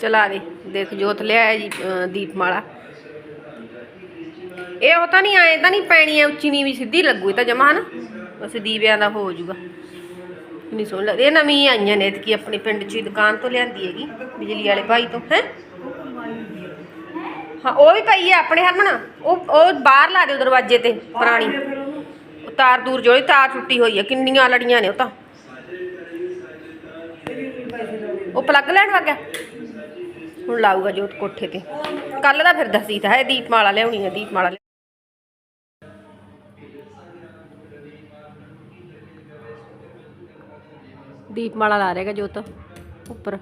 ਚਲਾ ਦੇ। ਦੇਖ ਜੋਤ ਲਿਆ ਜੀ ਅਹ, ਦੀਪਮਾਲਾ। ਇਹ ਉਹ ਤਾਂ ਨਹੀਂ ਆਏ ਤਾਂ ਨਹੀਂ ਪੈਣੀ ਐ ਉੱਚੀ ਨੀਵੀਂ ਸਿੱਧੀ ਲੱਗੂ ਇਹ ਤਾਂ ਜਮਾ ਹਨਾ? ਬਸ ਦੀਵਿਆਂ ਦਾ ਹੋ ਜਾਊਗਾ। ਨਹੀਂ ਸੁਣ ਲੱਗ ਇਹ ਨਵੀਂ ਆਈਆਂ ਨੇ ਕਿ ਆਪਣੇ ਪਿੰਡ 'ਚ ਦੁਕਾਨ ਤੋਂ ਲਿਆਂਦੀ ਹੈਗੀ ਬਿਜਲੀ ਵਾਲੇ ਭਾਈ ਤੋਂ ਹੈ? ਹਾਂ ਉਹ ਵੀ ਪਈ ਹੈ ਆਪਣੇ ਹਰਮਨ। ਉਹ ਉਹ ਬਾਹਰ ਲਾ ਦਿਓ ਦਰਵਾਜ਼ੇ ਤੇ ਪੁਰਾਣੀ। ਤਾਰ ਦੂਰ ਜੋੜੀ ਤਾਰ ਟੁੱਟੀ ਹੋਈ ਹੈ ਕਿੰਨੀਆਂ ਲੜੀਆਂ ਨੇ ਉਹ ਤਾਂ। ਉਹ ਪਲੱਗ ਲੈਣ ਵਗ ਹੁਣ ਲਾਊਗਾ ਜੋਤ ਕੋਠੇ ਤੇ। ਕੱਲ ਦਾ ਫਿਰਦਾ ਸੀ ਤਾਂ ਹੈ, ਦੀਪਮਾਲਾ ਲਿਆਉਣੀ ਹੈ, ਦੀਪਮਾਲਾ ਦੀਪਮਾਲਾ ਲਾ ਰਹੇਗਾ ਜੋਤ, ਉੱਪਰ।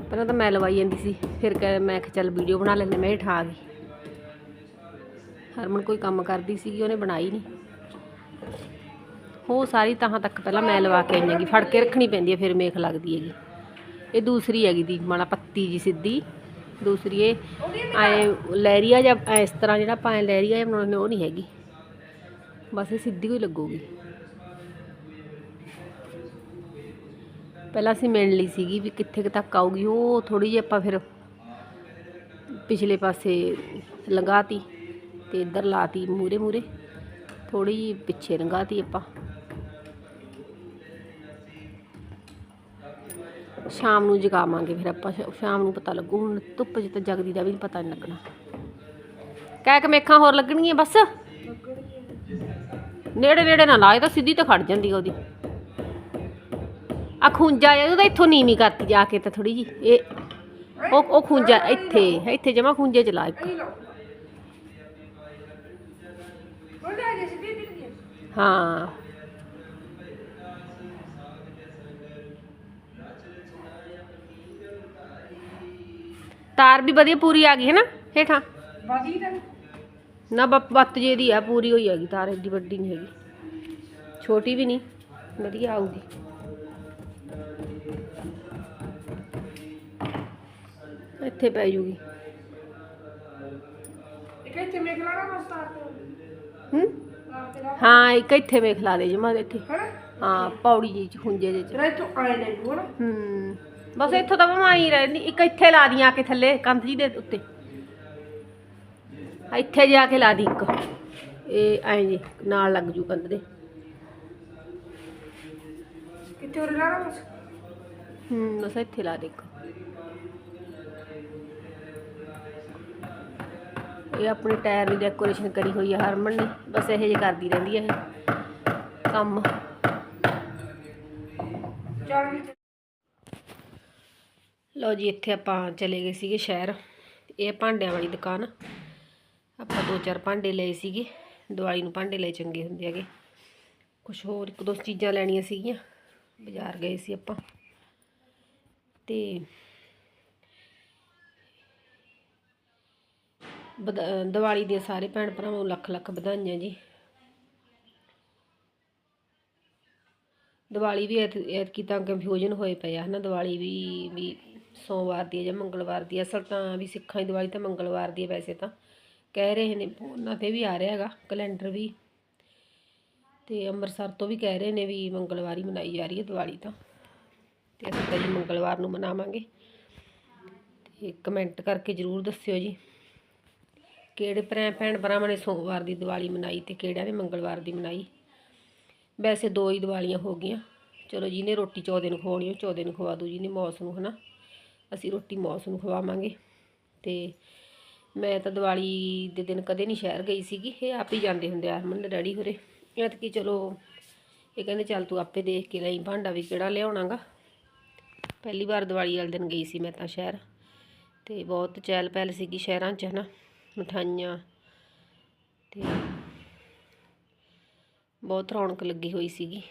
ਪਹਿਲਾਂ ਤਾਂ ਮੈਂ ਲਵਾਈ ਜਾਂਦੀ ਸੀ, ਫਿਰ ਕਹਿ, ਮੈਂ ਕਿਹਾ ਚੱਲ ਵੀਡੀਓ ਬਣਾ ਲੈਂਦੇ ਮੈਂ ਹੇਠਾਂ ਆ ਗਈ। ਹਰਮਨ ਕੋਈ ਕੰਮ ਕਰਦੀ ਸੀਗੀ, ਉਹਨੇ ਬਣਾਈ ਨਹੀਂ ਉਹ ਸਾਰੀ ਤਾਂ ਤੱਕ ਪਹਿਲਾਂ ਮੈਂ ਲਵਾ ਕੇ ਆਈ ਹੈਗੀ, ਫੜ ਕੇ ਰੱਖਣੀ ਪੈਂਦੀ ਹੈ, ਫਿਰ ਮੇਖ ਲੱਗਦੀ ਹੈਗੀ। ਇਹ ਦੂਸਰੀ ਹੈਗੀ ਦੀਪਮਾਲਾ ਪੱਤੀ ਜੀ ਸਿੱਧੀ। ਦੂਸਰੀ ਇਹ ਐ ਲਹਿਰੀਆ ਜਾਂ ਇਸ ਤਰ੍ਹਾਂ ਜਿਹੜਾ ਆਪਾਂ ਐ ਲਹਿਰੀਆ ਜਿਹਾ ਬਣਾਉਂਦੇ ਉਹ ਨਹੀਂ ਹੈਗੀ। ਬਸ ਇਹ ਸਿੱਧੀ ਕੋਈ ਲੱਗੂਗੀ। ਪਹਿਲਾਂ ਅਸੀਂ ਮਿਲ ਲਈ ਸੀਗੀ ਵੀ ਕਿੱਥੇ ਕੁ ਤੱਕ ਆਊਗੀ ਉਹ ਥੋੜੀ ਜਿਹੀ ਆਪਾਂ ਫਿਰ ਪਿਛਲੇ ਪਾਸੇ ਲੰਘਾਤੀ ਤੇ ਇੱਧਰ ਲਾਤੀ ਮੂਰੇ ਮੂਰੇ ਥੋੜੀ ਜਿਹੀ ਪਿੱਛੇ ਲੰਘਾਤੀ ਆਪਾਂ। ਸ਼ਾਮ ਨੂੰ ਜਗਾਵਾਂਗੇ ਫਿਰ ਆਪਾਂ ਸ਼ਾਮ ਨੂੰ ਪਤਾ ਲੱਗੂ, ਹੁਣ ਧੁੱਪ 'ਚ ਤਾਂ ਜਗਦੀ ਦਾ ਵੀ ਪਤਾ ਨਹੀਂ ਲੱਗਣਾ। ਕਹਿ ਕੇ ਹੋਰ ਲੱਗਣਗੀਆਂ ਬਸ। ਨੇੜੇ ਨੇੜੇ ਨਾ ਲਾਏ ਤਾਂ ਸਿੱਧੀ ਤਾਂ ਖੜ ਜਾਂਦੀ ਉਹਦੀ। ਆ ਖੁੰਜਾ ਜਿਹਾ, ਉਹਦਾ ਇੱਥੋਂ ਨੀਵੀਂ ਕਰਤੀ ਜਾ ਕੇ ਤਾਂ ਥੋੜੀ ਜੀ ਇਹ, ਉਹ ਉਹ ਖੁੰਜਾ ਇੱਥੇ ਇੱਥੇ ਜਮਾ ਖੁੰਜੇ ਚ ਲਾ ਇੱਕ। ਹਾਂ। ਤਾਰ ਵੀ ਵਧੀਆ ਪੂਰੀ ਆ ਗਈ ਹੈ ਨਾ ਹੇਠਾਂ? ਨਾ ਬੱਤ ਜੇ ਦੀ ਆ ਪੂਰੀ ਹੋਈ ਹੈਗੀ ਤਾਰ ਏਡੀ ਵੱਡੀ ਨਹੀਂ ਹੈਗੀ। ਛੋਟੀ ਵੀ ਨਹੀਂ ਵਧੀਆ ਆਊਗੀ। ਇੱਥੇ ਪੈ ਜੂਗੀ। ਹੂੰ? ਹਾਂ ਇੱਕ ਇੱਥੇ ਵੇਖ ਲਾ ਦੇ ਜਮਾ ਇੱਥੇ। ਹਾਂ ਪੌੜੀ ਜੀ ਚ ਖੁੰਝੇ ਜੇ ਚ। ਹੂੰ। ਬਸ ਇੱਥੋਂ ਤਾਂ ਬਮਾਈ ਰਹਿੰਦੀ ਇੱਕ ਇੱਥੇ ਲਾ ਦੀ ਆ ਕੇ ਥੱਲੇ ਕੰਧ ਜੀ ਦੇ ਉੱਤੇ। ਇੱਥੇ ਜਾ ਕੇ ਲਾ ਦੀ ਇੱਕ। ਇਹ ਐਂ ਜੀ ਨਾਲ ਲੱਗ ਜੂ ਕੰਧ ਦੇ। ਹੂੰ ਬਸ ਇੱਥੇ ਲਾ ਦੇ ਇੱਕ। ਇਹ ਆਪਣੇ ਟਾਇਰ ਦੀ ਡੈਕੋਰੇਸ਼ਨ ਕਰੀ ਹੋਈ ਹੈ ਹਰਮਨ ਨੇ ਬਸ ਇਹ ਜੇ ਕਰਦੀ ਰਹਿੰਦੀ ਹੈ ਇਹ ਕੰਮ। ਲਓ ਜੀ, ਇੱਥੇ ਆਪਾਂ ਚਲੇ ਗਏ ਸੀਗੇ ਸ਼ਹਿਰ। ਇਹ ਭਾਂਡਿਆਂ ਵਾਲੀ ਦੁਕਾਨ। ਆਪਾਂ ਦੋ ਚਾਰ ਭਾਂਡੇ ਲਏ ਸੀਗੇ। ਦਿਵਾਲੀ ਨੂੰ ਭਾਂਡੇ ਲਏ ਚੰਗੇ ਹੁੰਦੇ ਹੈਗੇ। ਕੁਝ ਹੋਰ ਇੱਕ ਦੋ ਚੀਜ਼ਾਂ ਲੈਣੀਆਂ ਸੀਗੀਆਂ। ਬਾਜ਼ਾਰ ਗਏ ਸੀ ਆਪਾਂ। ਤੇ ਵਧਾ- ਦੀਵਾਲੀ ਦੇ ਸਾਰੇ ਭੈਣ ਭਰਾਵਾਂ ਨੂੰ ਲੱਖ ਲੱਖ ਵਧਾਈਆਂ ਜੀ। ਦੀਵਾਲੀ ਵੀ ਐਤ- ਐਤਕੀ ਤਾਂ ਕੰਫਿਊਜ਼ਨ ਹੋਏ ਪਏ ਆ ਹਨਾ। ਦੀਵਾਲੀ ਵੀ ਵੀ ਸੋਮਵਾਰ ਦੀ ਹੈ ਜਾਂ ਮੰਗਲਵਾਰ ਦੀ ਅਸਲ ਤਾਂ ਵੀ ਸਿੱਖਾਂ ਦੀ ਦੀਵਾਲੀ ਤਾਂ ਮੰਗਲਵਾਰ ਦੀ ਹੈ ਵੈਸੇ ਤਾਂ। ਕਹਿ ਰਹੇ ਨੇ, ਉਹਨਾਂ ਤੇ ਵੀ ਆ ਰਿਹਾ ਹੈਗਾ, ਕੈਲੰਡਰ ਵੀ। ਤੇ ਅੰਮ੍ਰਿਤਸਰ ਤੋਂ ਵੀ ਕਹਿ ਰਹੇ ਨੇ ਵੀ ਮੰਗਲਵਾਰ ਹੀ ਮਨਾਈ ਜਾ ਰਹੀ ਹੈ ਦੀਵਾਲੀ ਤਾਂ। ਤੇ ਅਸੀਂ ਤਾਂ ਜੀ ਮੰਗਲਵਾਰ ਨੂੰ ਮਨਾਵਾਂਗੇ। ਤੇ ਕਮੈਂਟ ਕਰਕੇ ਜ਼ਰੂਰ ਦੱਸਿਓ ਜੀ। ਕਿਹੜੇ ਭਰਾ ਭੈਣ ਭਰਾਵਾਂ ਨੇ ਸੋਮਵਾਰ ਦੀ ਦੀਵਾਲੀ ਮਨਾਈ ਤੇ ਕਿਹੜਿਆਂ ਨੇ ਮੰਗਲਵਾਰ ਦੀ ਮਨਾਈ? ਵੈਸੇ ਦੋ ਹੀ ਦੀਵਾਲੀਆਂ ਹੋ ਗਈਆਂ। ਚਲੋ ਜਿਹਨੇ ਰੋਟੀ ਚੌਦੇ ਨੂੰ ਖਵਾਉਣੀ ਉਹ ਚੌਦੇ ਨੂੰ ਖਵਾ ਦੂ ਜਿਹਨੇ ਮੌਸ ਨੂੰ ਹਨਾ? ਅਸੀਂ ਰੋਟੀ ਮੌਸ ਨੂੰ ਖਵਾਵਾਂਗੇ। ਤੇ ਮੈਂ ਤਾਂ ਦੀਵਾਲੀ ਦੇ ਦਿਨ ਕਦੇ ਨਹੀਂ ਸ਼ਹਿਰ ਗਈ ਸੀਗੀ, ਇਹ ਆਪ ਹੀ ਜਾਂਦੇ ਹੁੰਦੇ ਆ ਹਰਮਨ ਦੇ ਡੈਡੀ ਹੋਰੇ। ਐਤਕੀ ਚਲੋ, ਇਹ ਕਹਿੰਦੇ ਚੱਲ ਤੂੰ ਆਪੇ ਦੇਖ ਕੇ ਲਈ ਭਾਂਡਾ ਵੀ ਕਿਹੜਾ ਲਿਆਉਣਾਗਾ। ਪਹਿਲੀ ਵਾਰ ਦੀਵਾਲੀ ਵਾਲੇ ਦਿਨ ਗਈ ਸੀ ਮੈਂ ਤਾਂ ਸ਼ਹਿਰ, ਤੇ ਬਹੁਤ ਚਹਿਲ ਪਹਿਲ ਸੀਗੀ ਸ਼ਹਿਰਾਂ 'ਚ ਹਨਾ, ਮਠਾਈਆਂ ਤੇ ਬਹੁਤ ਰੌਣਕ ਲੱਗੀ ਹੋਈ ਸੀਗੀ।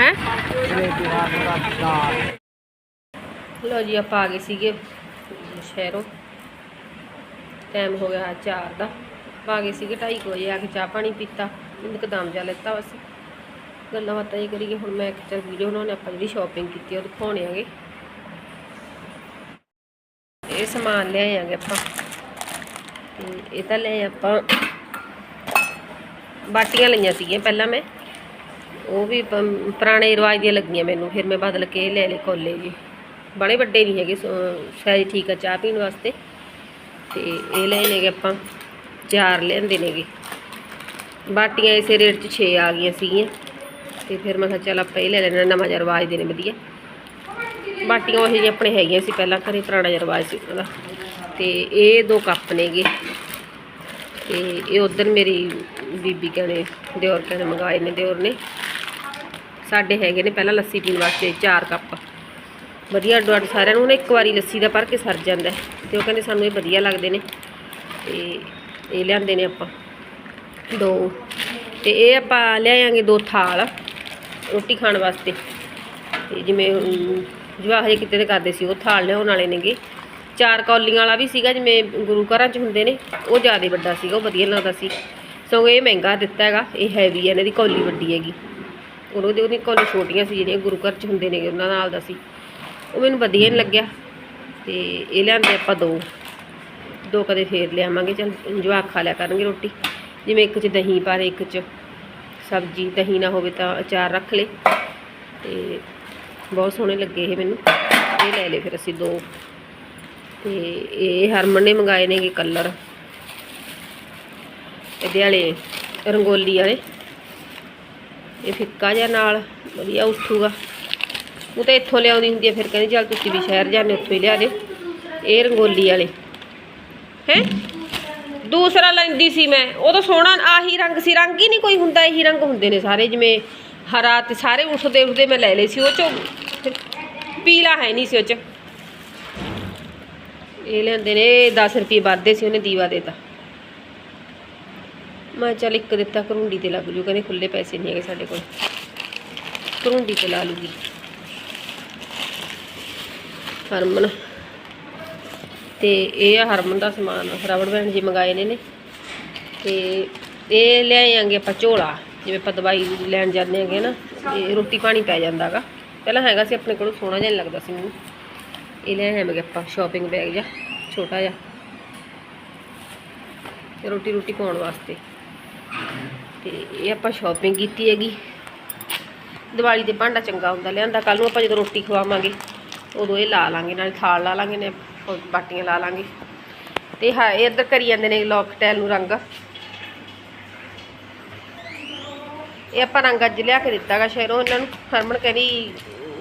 ਹੈ? ਲੋ ਜੀ, ਆਪਾਂ ਆ ਗਏ ਸੀਗੇ ਸ਼ਹਿਰੋਂ। ਟਾਈਮ ਹੋ ਗਿਆ ਚਾਰ ਦਾ। ਆ ਗਏ ਸੀਗੇ 2:30 ਵਜੇ, ਆ ਕੇ ਚਾਹ ਪਾਣੀ ਪੀਤਾ। ਇੰਤਜ਼ਾਮ ਜਾ ਲੈਤਾ ਬਸ ਗੱਲਾਂ ਬਾਤਾਂ ਹੀ ਕਰੀਏ, ਹੁਣ ਮੈਂ ਕਿਹਾ ਚੱਲ ਵੀਡੀਓ ਬਣਾਉਣੇ ਆਪਾਂ ਜਿਹੜੀ ਸ਼ਾਪਿੰਗ ਕੀਤੀ ਉਹ ਦਿਖਾਉਣੇ ਆਗੇ। ਇਹ ਸਮਾਨ ਲਿਆਏ ਆਗੇ ਆਪਾਂ। ਤੇ ਇਹ ਤਾਂ ਲੈ ਆਪਾਂ ਬਾਟੀਆਂ ਲਈਆਂ ਸੀਗੀਆਂ ਪਹਿਲਾਂ ਮੈਂ। ਉਹ ਵੀ ਪੁਰਾਣੇ ਰਿਵਾਜ ਦੀਆਂ ਲੱਗੀਆਂ ਮੈਨੂੰ, ਫਿਰ ਮੈਂ ਬਦਲ ਕੇ ਲੈ ਲਏ ਕੋਲੇ ਜੀ। ਬੜੇ ਵੱਡੇ ਨਹੀਂ ਹੈਗੇ ਸਾਈਜ਼ ਠੀਕ ਆ ਚਾਹ ਪੀਣ ਵਾਸਤੇ। ਤੇ ਇਹ ਲੈ ਨੇਗੇ ਆਪਾਂ, ਚਾਰ ਲਿਆਂਦੇ ਨੇਗੇ। ਬਾਟੀਆਂ ਇਸੇ ਰੇਟ 'ਚ 6 ਆ ਗਈਆਂ ਸੀਗੀਆਂ। ਤੇ ਫਿਰ ਮੈਂ ਕਿਹਾ ਚੱਲ ਆਪਾਂ ਇਹ ਲੈ ਲੈਣਾ ਨਵਾਂ ਜਿਹਾ ਰਿਵਾਜ ਦੇ ਨੇ ਵਧੀਆ। ਬਾਟੀਆਂ ਉਹ ਜਿਹੀ ਆਪਣੇ ਹੈਗੀਆਂ ਸੀ, ਪਹਿਲਾਂ ਘਰੇ ਪੁਰਾਣਾ ਜਿਹਾ ਰਿਵਾਜ ਸੀ ਉਹਦਾ ਤੇ ਇਹ ਦੋ ਕੱਪ ਨੇਗੇ। ਤੇ ਇਹ ਉਧਰ ਮੇਰੀ ਬੀਬੀ ਕਹਿੰਦੇ, ਦਿਓਰ ਕਹਿੰਦੇ ਮੰਗਾਏ ਨੇ, ਦਿਓਰ ਨੇ। ਸਾਡੇ ਹੈਗੇ ਨੇ ਪਹਿਲਾਂ ਲੱਸੀ ਪੀਣ ਵਾਸਤੇ ਚਾਰ ਕੱਪ। ਵਧੀਆ ਅੱਡੋ ਅੱਡ ਸਾਰਿਆਂ ਨੂੰ ਨਾ ਇੱਕ ਵਾਰੀ ਲੱਸੀ ਦਾ ਭਰ ਕੇ ਸਰ ਜਾਂਦਾ ਹੈ। ਤੇ ਉਹ ਕਹਿੰਦੇ ਸਾਨੂੰ ਇਹ ਵਧੀਆ ਲੱਗਦੇ ਨੇ। ਤੇ ਇਹ ਲਿਆਂਦੇ ਨੇ ਆਪਾਂ ਦੋ। ਤੇ ਇਹ ਆਪਾਂ ਲਿਆਵਾਂਗੇ ਦੋ ਥਾਲ ਰੋਟੀ ਖਾਣ ਵਾਸਤੇ। ਤੇ ਜਿਵੇਂ ਜਵਾਹ ਜੇ ਕਿਤੇ ਦੇ ਕਰਦੇ ਸੀ, ਉਹ ਥਾਲ ਲਿਆਉਣ ਵਾਲੇ ਨੇਗੇ। ਚਾਰ ਕੌਲੀਆਂ ਵਾਲਾ ਵੀ ਸੀਗਾ, ਜਿਵੇਂ ਗੁਰੂ ਘਰਾਂ 'ਚ ਹੁੰਦੇ ਨੇ, ਉਹ ਜ਼ਿਆਦਾ ਵੱਡਾ ਸੀਗਾ, ਉਹ ਵਧੀਆ ਲੱਗਦਾ ਸੀ। ਸਗੋਂ ਇਹ ਮਹਿੰਗਾ ਦਿੱਤਾ ਹੈਗਾ, ਇਹ ਹੈਵੀ ਹੈ ਇਹਨਾਂ ਦੀ ਕੌਲੀ ਵੱਡੀ ਹੈਗੀ। ਉਦੋਂ ਦੀ ਉਹਦੀ ਕੌਲੀ ਛੋਟੀਆਂ ਸੀ, ਜਿਹੜੀਆਂ ਗੁਰੂ ਘਰ 'ਚ ਹੁੰਦੇ ਨੇਗੇ ਉਹਨਾਂ ਨਾਲ ਦਾ ਸੀ। ਉਹ ਮੈਨੂੰ ਵਧੀਆ ਨਹੀਂ ਲੱਗਿਆ। ਤੇ ਇਹ ਲਿਆਂਦੇ ਆਪਾਂ ਦੋ। ਦੋ ਕਦੇ ਫੇਰ ਲਿਆਵਾਂਗੇ, ਚਲ ਜਵਾਕ ਖਾ ਲਿਆ ਕਰਨਗੇ ਰੋਟੀ। ਜਿਵੇਂ ਇੱਕ 'ਚ ਦਹੀਂ ਪਾ ਦੇ, ਇੱਕ 'ਚ ਸਬਜ਼ੀ, ਦਹੀਂ ਨਾ ਹੋਵੇ ਤਾਂ ਅਚਾਰ ਰੱਖ ਲੇ। ਤੇ ਬਹੁਤ ਸੋਹਣੇ ਲੱਗੇ ਇਹ ਮੈਨੂੰ। ਇਹ ਲੈ ਲਏ ਫਿਰ ਅਸੀਂ ਦੋ। ਤੇ ਇਹ ਹਰਮਨ ਨੇ ਮੰਗਾਏ ਨੇਗੇ ਕਲਰ। ਇਹਦੇ ਵਾਲੇ, ਰੰਗੋਲੀ ਵਾਲੇ। ਇਹ ਫਿੱਕਾ ਜਿਹਾ ਨਾਲ, ਵਧੀਆ ਉੱਠੂਗਾ। ਉਹ ਤਾਂ ਇੱਥੋਂ ਲਿਆਉਂਦੀ ਹੁੰਦੀ ਹੈ ਫਿਰ ਕਹਿੰਦੀ ਚੱਲ ਤੁਸੀਂ ਵੀ ਸ਼ਹਿਰ ਜਾਂਦੇ ਉੱਥੋਂ ਹੀ ਲਿਆ ਦਿਓ ਇਹ ਰੰਗੋਲੀ ਵਾਲੇ। ਹੈ? ਦੂਸਰਾ ਲੈਂਦੀ ਸੀ ਮੈਂ। ਉਹ ਤਾਂ ਸੋਹਣਾ, ਆਹੀ ਰੰਗ ਸੀ। ਰੰਗ ਹੀ ਨਹੀਂ ਕੋਈ ਹੁੰਦਾ, ਇਹੀ ਰੰਗ ਹੁੰਦੇ ਨੇ ਸਾਰੇ। ਜਿਵੇਂ ਹਰਾ ਤੇ ਸਾਰੇ ਉੱਠਦੇ ਉੱਠਦੇ ਮੈਂ ਲੈ ਲਏ ਸੀ, ਉਹ ਚੋਂ। ਪੀਲਾ ਹੈ ਨਹੀਂ ਸੀ ਉਹ ਚ। ਇਹ ਲੈਂਦੇ ਨੇ 10 ਰੁਪਏ ਵੱਧਦੇ ਸੀ, ਉਹਨੇ ਦੀਵਾ ਦੇਤਾ। ਮੈਂ ਚੱਲ ਇੱਕ ਦਿੱਤਾ ਕਰੁੰਡੀ ਤੇ ਲੱਗ ਜੂ, ਕਹਿੰਦੇ ਖੁੱਲੇ ਪੈਸੇ ਨਹੀਂ ਹੈਗੇ ਸਾਡੇ ਕੋਲ। ਕਰੁੰਡੀ ਤੇ ਲਾ ਲੂਗੀ। ਹਰਮਨ। ਤੇ ਇਹ ਆ ਹਰਮਨ ਦਾ ਸਮਾਨ ਰਬੜ ਭੈਣ ਜੀ ਮੰਗਾਏ ਨੇ ਨੇ ਤੇ ਇਹ ਲੈ ਆਂਗੇ ਆਪਾਂ ਝੋਲਾ, ਜਿਵੇਂ ਆਪਾਂ ਦਵਾਈ ਲੈਣ ਜਾਂਦੇ ਹੈਗੇ ਨਾ ਤੇ ਰੋਟੀ ਪਾਣੀ ਪੈ ਜਾਂਦਾਗਾ। ਪਹਿਲਾਂ ਹੈਗਾ ਸੀ ਆਪਣੇ ਕੋਲ, ਸੋਹਣਾ ਜਿਹਾ ਨੀ ਲੱਗਦਾ ਸੀ ਮੈਨੂੰ। ਇਹ ਲੈ ਆਵਾਂਗੇ ਆਪਾਂ ਸ਼ਾਪਿੰਗ ਬੈਗ ਜਿਹਾ, ਛੋਟਾ ਜਿਹਾ। ਤੇ ਰੋਟੀ ਰੋਟੀ ਪਾਉਣ ਵਾਸਤੇ। ਤੇ ਇਹ ਆਪਾਂ ਸ਼ਾਪਿੰਗ ਕੀਤੀ ਹੈਗੀ। ਦੀਵਾਲੀ ਦੇ ਭਾਂਡਾ ਚੰਗਾ ਹੁੰਦਾ, ਲਿਆਂਦਾ। ਕੱਲ ਨੂੰ ਆਪਾਂ ਜਦੋਂ ਰੋਟੀ ਖਵਾਵਾਂਗੇ, ਉਦੋਂ ਇਹ ਲਾ ਲਾਂਗੇ, ਨਾਲ ਥਾਲ ਲਾ ਲਾਂਗੇ, ਨੇ ਬਾਟੀਆਂ ਲਾ ਲਾਂਗੇ। ਤੇ ਹਾਂ, ਇਹ ਇੱਧਰ ਕਰੀ ਜਾਂਦੇ ਨੇ ਲੋਕ ਟੈਲ ਨੂੰ ਰੰਗ। ਇਹ ਆਪਾਂ ਰੰਗ ਅੱਜ ਲਿਆ ਕੇ ਦਿੱਤਾਗਾ ਸ਼ਹਿਰੋਂ ਇਹਨਾਂ ਨੂੰ। ਹਰਮਨ ਕਹਿੰਦੀ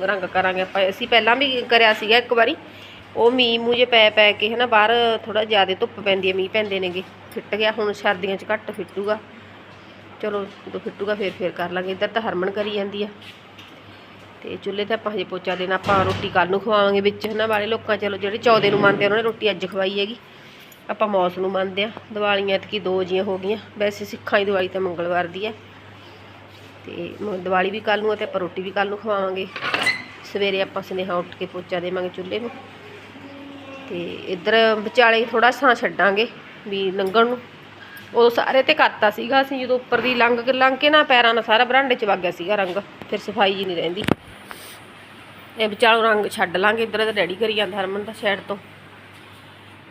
ਰੰਗ ਕਰਾਂਗੇ ਆਪਾਂ। ਅਸੀਂ ਪਹਿਲਾਂ ਵੀ ਕਰਿਆ ਸੀਗਾ ਇੱਕ ਵਾਰੀ। ਉਹ ਮੀਂਹ ਮੂੰਹ ਜੇ ਪੈ ਪੈ ਕੇ ਹਨਾ ਬਾਹਰ ਥੋੜਾ ਜ਼ਿਆਦਾ ਧੁੱਪ ਪੈਂਦੀ ਹੈ ਮੀਂਹ ਪੈਂਦੇ ਨੇਗੇ। ਫਿੱਟ ਗਿਆ ਹੁਣ ਸਰਦੀਆਂ 'ਚ ਘੱਟ ਫਿੱਟੂਗਾ। ਚਲੋ ਜਦੋਂ ਫਿੱਟੂਗਾ ਫੇਰ ਫੇਰ ਕਰ ਲਾਂਗੇ। ਇੱਧਰ ਤਾਂ ਹਰਮਨ ਕਰੀ ਜਾਂਦੀ ਆ। ਤੇ ਚੁੱਲ੍ਹੇ ਤੇ ਆਪਾਂ ਹਜੇ ਪੋਚਾ ਦੇਣਾ ਆਪਾਂ ਰੋਟੀ ਕੱਲ ਨੂੰ ਖਵਾਵਾਂਗੇ ਵਿੱਚ ਹਨਾ ਵਾਲੇ ਲੋਕਾਂ ਚਲੋ ਜਿਹੜੇ ਚੌਦੇ ਨੂੰ ਮੰਨਦੇ ਆ, ਉਹਨਾਂ ਨੇ ਰੋਟੀ ਅੱਜ ਖਵਾਈ ਹੈਗੀ। ਆਪਾਂ ਮੌਸ ਨੂੰ ਮੰਨਦੇ ਆ। ਦੀਵਾਲੀਆਂ ਐਤਕੀ ਦੋ ਜੀਆਂ ਹੋ ਗਈਆਂ। ਵੈਸੇ ਸਿੱਖਾਂ ਦੀ ਦੀਵਾਲੀ ਤਾਂ ਮੰਗਲਵਾਰ ਦੀ ਹੈ ਤੇ ਮ- ਦੀਵਾਲੀ ਵੀ ਕੱਲ ਨੂੰ ਆ ਤੇ ਆਪਾਂ ਰੋਟੀ ਵੀ ਕੱਲ ਨੂੰ ਖਵਾਵਾਂਗੇ। ਸਵੇਰੇ ਆਪਾਂ ਸੁਨੇਹਾ ਉੱਠ ਕੇ ਪੋਚਾ ਦੇਵਾਂਗੇ ਚੁੱਲ੍ਹੇ ਨੂੰ। ਤੇ ਇੱਧਰ ਵਿਚਾਲੇ ਥੋੜਾ ਸਾਂ ਛੱਡਾਂਗੇ ਵੀ ਲੰਘਣ ਨੂੰ। ਉਦੋਂ ਸਾਰੇ ਤੇ ਕਰਤਾ ਸੀਗਾ ਅਸੀਂ, ਜਦੋਂ ਉੱਪਰ ਦੀ ਲੰਘ ਕੇ ਲੰਘ ਕੇ ਨਾ ਪੈਰਾਂ ਨਾਲ ਸਾਰਾ ਬਰਾਂਡੇ ਚ ਵਗ ਗਿਆ ਸੀਗਾ ਰੰਗ, ਫਿਰ ਸਫ਼ਾਈ ਜੀ ਨਹੀਂ ਰਹਿੰਦੀ। ਇਹ ਵਿਚਾਲੋਂ ਰੰਗ ਛੱਡ ਲਾਂਗੇ, ਇੱਧਰ ਤਾਂ ਡੈਡੀ ਕਰੀ ਜਾਂਦਾ ਹਰਮਨ ਦਾ ਸਾਈਡ ਤੋਂ।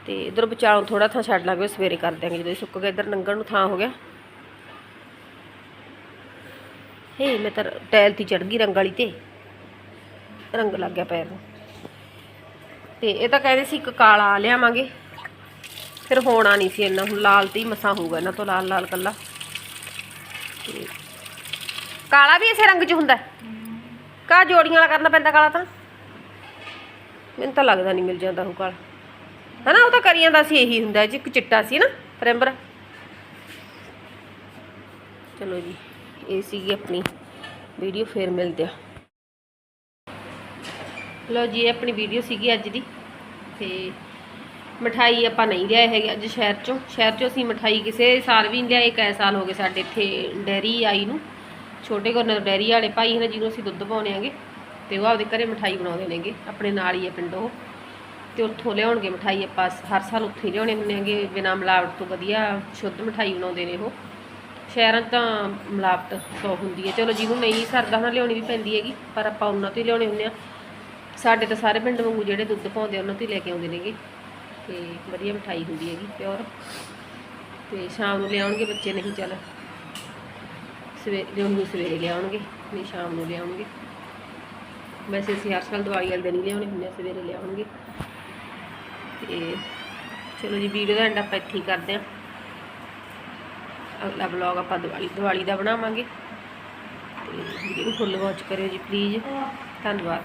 ਤੇ ਇੱਧਰ ਵਿਚਾਲੋਂ ਥੋੜਾ ਥਾਂ ਛੱਡ ਲਾਂਗੇ, ਉਹ ਸਵੇਰੇ ਕਰ ਦਿਆਂਗੇ, ਜਦੋਂ ਇਹ ਸੁੱਕ ਗਿਆ, ਇੱਧਰ ਲੰਘਣ ਨੂੰ ਥਾਂ ਹੋ ਗਿਆ। ਹੇ, ਮੈਂ ਤਾਂ ਟਾਇਲ ਤੇ ਚੜ ਗਈ ਰੰਗ ਵਾਲੀ ਤੇ। ਰੰਗ ਲੱਗ ਗਿਆ ਪੈਰ ਨੂੰ। ਤੇ ਇਹ ਤਾਂ ਕਹਿੰਦੇ ਸੀ ਇੱਕ ਕਾਲਾ ਲਿਆਵਾਂਗੇ। ਫਿਰ ਹੋਣਾ ਨਹੀਂ ਸੀ ਇੰਨਾ, ਹੁਣ ਲਾਲ ਤੇ ਹੀ ਮਸਾ ਹੋਊਗਾ ਇਹਨਾਂ ਤੋਂ ਲਾਲ ਲਾਲ ਕੱਲਾ ਕਾਲਾ ਵੀ ਇਸੇ ਰੰਗ 'ਚ ਹੁੰਦਾ ਕਾ ਜੋੜੀਆਂ ਵਾਲਾ ਕਰਨਾ ਪੈਂਦਾ ਕਾਲਾ ਤਾਂ? ਮੈਨੂੰ ਤਾਂ ਲੱਗਦਾ ਨਹੀਂ ਮਿਲ ਜਾਂਦਾ ਉਹ ਕਾਲਾ। ਹਨਾ, ਉਹ ਤਾਂ ਕਰੀ ਜਾਂਦਾ ਸੀ, ਇਹੀ ਹੁੰਦਾ ਜੀ, ਇੱਕ ਚਿੱਟਾ ਸੀ ਨਾ, ਪ੍ਰਿੰਬਰ। ਚਲੋ ਜੀ। ਇਹ ਸੀਗੀ ਆਪਣੀ ਵੀਡੀਓ ਫੇਰ ਮਿਲਦੇ ਆ। ਲਓ ਜੀ, ਇਹ ਆਪਣੀ ਵੀਡੀਓ ਸੀਗੀ ਅੱਜ ਦੀ। ਤੇ ਮਠਾਈ ਆਪਾਂ ਨਹੀਂ ਲਿਆਏ ਹੈਗੇ ਅੱਜ ਸ਼ਹਿਰ ਚੋਂ। ਸ਼ਹਿਰ ਚੋਂ ਅਸੀਂ ਮਠਾਈ ਕਿਸੇ ਸਾਲ ਵੀ ਨਹੀਂ ਲਿਆਏ ਕਈ ਸਾਲ ਹੋ ਗਏ ਸਾਡੇ ਇੱਥੇ ਡੈਰੀ ਆਈ ਨੂੰ। ਛੋਟੇ ਕੋਨੇ ਡੈਰੀ ਵਾਲੇ ਭਾਈ ਹਨ ਜਿਹਨੂੰ ਅਸੀਂ ਦੁੱਧ ਪਾਉਂਦੇ ਆਂਗੇ ਤੇ ਉਹ ਆਪਦੇ ਘਰੇ ਮਠਾਈ ਬਣਾਉਂਦੇ ਨੇਗੇ, ਆਪਣੇ ਨਾਲ ਹੀ ਹੈ ਪਿੰਡ ਉਹ। ਤੇ ਉੱਥੋਂ ਲਿਆਉਣਗੇ ਮਠਾਈ ਆਪਾਂ, ਹਰ ਸਾਲ ਉੱਥੇ ਹੀ ਲਿਆਉਣੇ ਹੁੰਦੇ ਆਂਗੇ ਬਿਨਾਂ ਮਿਲਾਵਟ ਤੋਂ ਵਧੀਆ ਸ਼ੁੱਧ ਮਠਾਈ ਬਣਾਉਂਦੇ ਨੇ ਉਹ। ਸ਼ਹਿਰਾਂ 'ਚ ਤਾਂ ਮਿਲਾਵਟ ਸੌ ਹੁੰਦੀ ਹੈ। ਚਲੋ ਜਿਹਨੂੰ ਨਹੀਂ ਸਰਦਾ ਉਹਨਾਂ ਲਿਆਉਣੀ ਵੀ ਪੈਂਦੀ ਹੈਗੀ, ਪਰ ਆਪਾਂ ਉਹਨਾਂ ਤੋਂ ਹੀ ਲਿਆਉਣੇ ਹੁੰਦੇ ਆ। ਸਾਡੇ ਤਾਂ ਸਾਰੇ ਪਿੰਡ ਵਾਂਗੂ ਜਿਹੜੇ ਦੁੱਧ ਪਾਉਂਦੇ ਉਹਨਾਂ ਤੋਂ ਹੀ ਲੈ ਕੇ ਆਉਂਦੇ ਨੇਗੇ। ਤੇ ਵਧੀਆ ਮਠਾਈ ਹੁੰਦੀ ਹੈਗੀ, ਪਿਓਰ। ਤੇ ਸ਼ਾਮ ਨੂੰ ਲਿਆਉਣਗੇ ਬੱਚੇ, ਨਹੀਂ ਚੱਲ। ਸਵੇਰੇ ਲਿਆਉਣਗੇ ਸਵੇਰੇ ਲਿਆਉਣਗੇ, ਨਹੀਂ ਸ਼ਾਮ ਨੂੰ ਲਿਆਉਣਗੇ। ਵੈਸੇ ਅਸੀਂ ਹਰ ਸਾਲ ਦੀਵਾਲੀ ਵਾਲੇ ਦਿਨ ਹੀ ਲਿਆਉਣੇ ਹੁੰਦੇ ਆ, ਸਵੇਰੇ ਲਿਆਉਣਗੇ। ਤੇ ਚਲੋ ਜੀ, ਵੀਡੀਓ ਦਾ ਐਂਡ ਆਪਾਂ ਇੱਥੇ ਹੀ ਕਰਦੇ ਹਾਂ। ਅਗਲਾ ਵਲੌਗ ਆਪਾਂ ਦੀਵਾਲੀ ਦੀਵਾਲੀ ਦਾ ਬਣਾਵਾਂਗੇ। ਤੇ ਵੀਡੀਓ ਨੂੰ ਫੁੱਲ ਵਾਚ ਕਰਿਓ ਜੀ ਪਲੀਜ਼ ਧੰਨਵਾਦ।